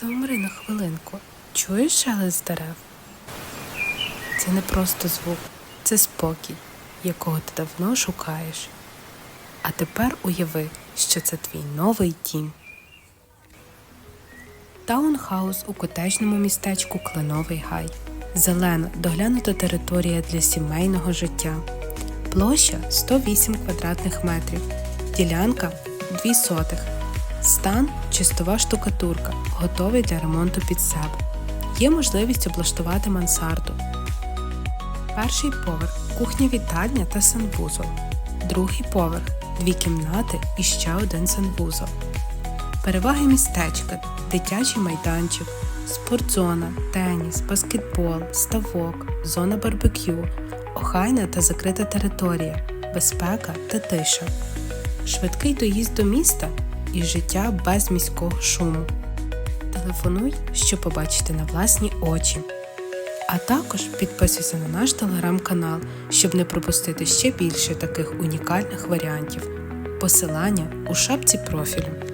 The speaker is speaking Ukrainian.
Замри на хвилинку. Чуєш шелест дерев? Це не просто звук, це спокій, якого ти давно шукаєш. А тепер уяви, що це твій новий дім. Таунхаус у котежному містечку Кленовий Гай. Зелена, доглянута територія для сімейного життя. Площа 108 квадратних метрів. Ділянка 2 сотих. Стан чистова штукатурка, готовий для ремонту під себе. Є можливість облаштувати мансарду. Перший поверх кухня вітальня та санвузол. Другий поверх дві кімнати і ще один санвузол. Переваги містечка, дитячий майданчик, спортзона, теніс, баскетбол, ставок, зона барбекю, охайна та закрита територія, безпека та тиша, швидкий доїзд до міста і життя без міського шуму. Телефонуй, щоб побачити на власні очі. А також підписуйся на наш телеграм-канал, щоб не пропустити ще більше таких унікальних варіантів. Посилання у шапці профілю.